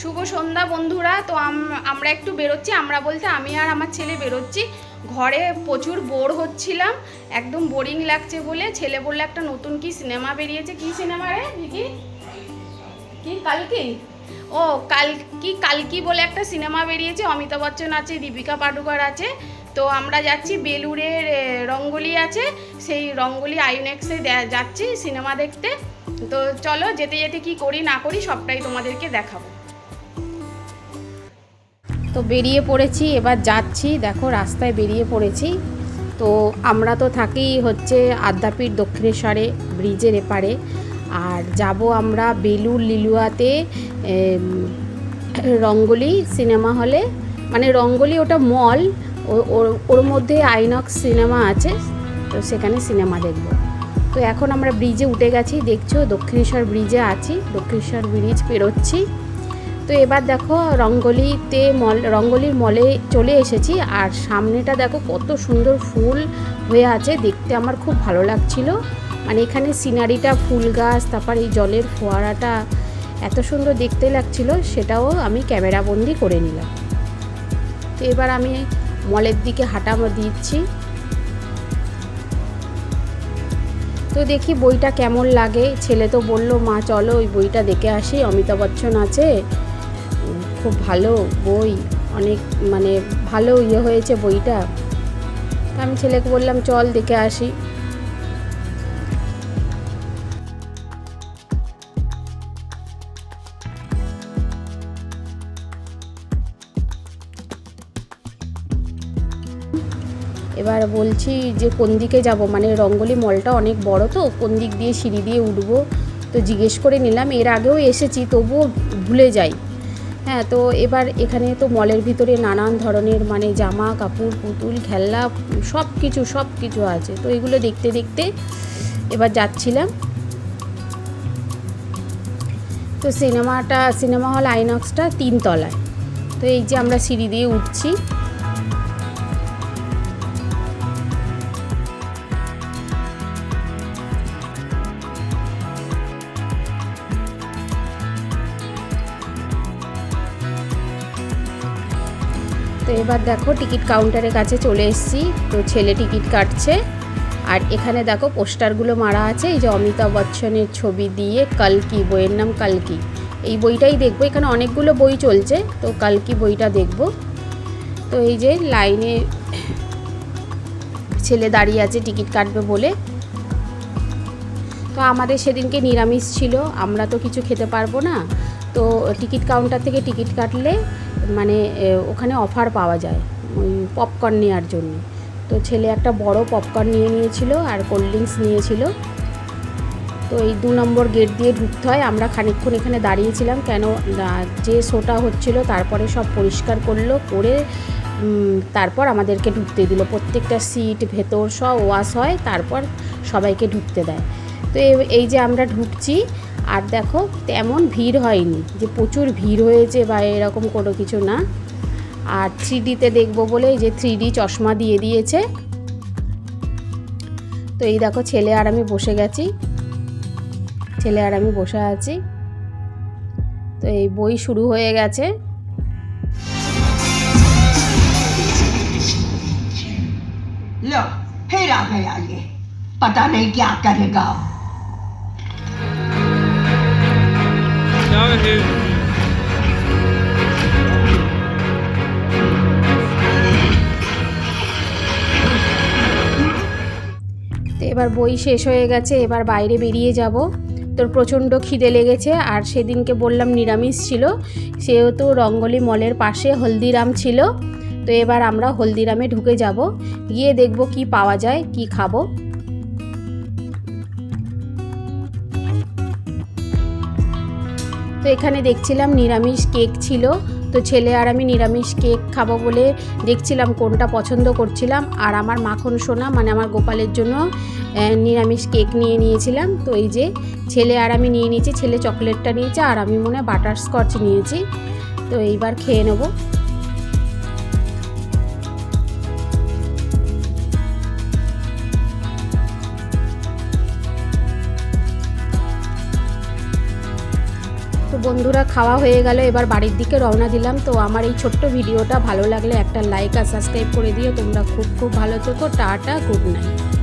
শুভ সন্ধ্যা বন্ধুরা, তো আমরা একটু বেরোচ্ছি। আমরা বলতে আমি আর আমার ছেলে বেরোচ্ছি। ঘরে প্রচুর বোর হচ্ছিলাম, একদম বোরিং লাগছে বলে। ছেলে বললে, একটা নতুন কি সিনেমা বেরিয়েছে? কি সিনেমা রে ভিকি কি, কালকি? ও কাল কি কালকি বলে একটা সিনেমা বেরিয়েছে। অমিতাভ বচ্চন আছে, দীপিকা পাডুকর আছে। তো আমরা যাচ্ছি, বেলুড়ের রঙ্গলি আছে। সেই রঙ্গলি আইনেক্সে যাচ্ছি সিনেমা দেখতে। তো চলো, যেতে যেতে কি করি না করি সবটাই তোমাদেরকে দেখাবো। তো বেরিয়ে পড়েছি, এবার যাচ্ছি। দেখো, রাস্তায় বেরিয়ে পড়েছি। তো আমরা তো থাকি হচ্ছে আদ্যাপীঠ দক্ষিণেশ্বরে, ব্রিজের এপারে। আর যাব আমরা বেলুর লিলুয়াতে রঙ্গলি সিনেমা হলে। মানে রঙ্গলি ওটা মল ওর মধ্যে আইনক্স সিনেমা আছে, তো সেখানে সিনেমা দেখব। তো এখন আমরা ব্রিজে উঠে গেছি, দেখছ দক্ষিণেশ্বর ব্রিজে আছি, দক্ষিণেশ্বর ব্রিজ পেরোচ্ছি। তো এবার দেখো রঙ্গলিতে মল, রঙ্গলির মলে চলে এসেছি আর সামনেটা দেখো কত সুন্দর ফুল হয়ে আছে, দেখতে আমার খুব ভালো লাগছিল। মানে এখানে সিনারিটা, ফুল গাছ, তারপর এই জলের ফোয়ারাটা এত সুন্দর দেখতে লাগছিল, সেটাও আমি ক্যামেরা বন্দি করে নিলাম। তো এবার আমি মলের দিকে হাঁটা দিচ্ছি। তো দেখি বইটা কেমন লাগে, ছেলে তো বলল, মা, চলো ওই বইটা দেখে আসি, অমিতাভ বচ্চন আছে। খুব ভালো বই, অনেক মানে ভালো ইয়ে হয়েছে বইটা। তা আমি ছেলেকে বললাম, চল দেখে আসি। এবার বলছি যে, কোন দিকে যাব? মানে রঙ্গলি মলটা অনেক বড় তো, কোন দিক দিয়ে সিঁড়ি দিয়ে উঠবো? তো জিজ্ঞেস করে নিলাম, এর আগেও এসেছি, তবুও ভুলে যাই। হ্যাঁ তো এবার এখানে তো মলের ভিতরে নানান ধরনের মানে জামা, কাপড়, পুতুল, খেলনা সব কিছু সব কিছু আছে। তো এগুলো দেখতে দেখতে এবার যাচ্ছিলাম। তো সিনেমাটা, সিনেমা হল আইনক্সটা তিনতলায়। তো এই যে আমরা সিঁড়ি দিয়ে উঠছি। তো এবার দেখো টিকিট কাউন্টারের কাছে চলে এসেছি। তো ছেলে টিকিট কাটছে। আর এখানে দেখো পোস্টারগুলো মারা আছে। এই যে অমিতাভ বচ্চনের ছবি দিয়ে কালকি, বইয়ের নাম কালকি। এই বইটাই দেখব। এখানে অনেকগুলো বই চলছে। তো কালকি বইটা দেখব। তো এই যে লাইনে ছেলে দাঁড়িয়ে আছে টিকিট কাটবে বলে। তো আমাদের সেদিনকে নিরামিষ ছিল। আমরা তো কিছু খেতে পারব না। তো টিকিট কাউন্টার থেকে টিকিট কাটলে মানে ওখানে অফার পাওয়া যায় ওই পপকর্ন নেওয়ার জন্য। তো ছেলে একটা বড় পপকর্ন নিয়ে নিয়েছিল আর কোল্ড ড্রিঙ্কস নিয়েছিল। তো এই দু নম্বর গেট দিয়ে ঢুকতে হয়। আমরা খানিকক্ষণ এখানে দাঁড়িয়েছিলাম কেন যে শোটা হচ্ছিল তারপরে সব পরিষ্কার করল, করে তারপর আমাদেরকে ঢুকতে দিল। প্রত্যেকটা সিট ভেতর সব ওয়াশ হয়, তারপর সবাইকে ঢুকতে দেয়। তো এই- যে আমরা ঢুকছি আর দেখো তেমন ভিড় হয়নি যে প্রচুর ভিড় হয়েছে বা এরকম কোনো কিছু না আর থ্রি ডিতে দেখবো বলে এই যে থ্রি ডি চশমা দিয়ে দিয়েছে তো এই দেখো ছেলে আর আমি বসে গেছি ছেলে আর আমি বসে আছি তো এই বই শুরু হয়ে গেছে लो फिर आ गया ये पता नहीं क्या करेगा তো এবার বই শেষ হয়ে গেছে, এবার বাইরে বেরিয়ে যাব। তোর প্রচণ্ড খিদে লেগেছে, আর সেদিনকে বললাম নিরামিষ ছিল, সেহেতু রঙ্গলি মলের পাশে হলদিরাম ছিল। তো এবার আমরা হলদিরামে ঢুকে যাব, গিয়ে দেখব কি পাওয়া যায়, কি খাব। তো এখানে দেখছিলাম নিরামিষ কেক ছিল। তো ছেলে আর আমি নিরামিষ কেক খাব বলে দেখছিলাম কোনটা পছন্দ করছিলাম। আর আমার মাখন সোনা মানে আমার গোপালের জন্য নিরামিষ কেক নিয়ে নিয়েছিলাম। তো এই যে ছেলে আর আমি নিয়ে নিয়েছি, ছেলে চকলেটটা নিয়েছে, আর আমি মনে হয় বাটার স্কচ নিয়েছি। তো এইবার খেয়ে নেব। বন্ধুরা খাওয়া হয়ে গেল, এবার বাড়ির দিকে রওনা দিলাম। তো আমার এই ছোট্ট ভিডিওটা ভালো লাগলে একটা লাইক আর সাবস্ক্রাইব করে দিও। তোমরা খুব খুব ভালো থেকো, টাটা গুড নাইট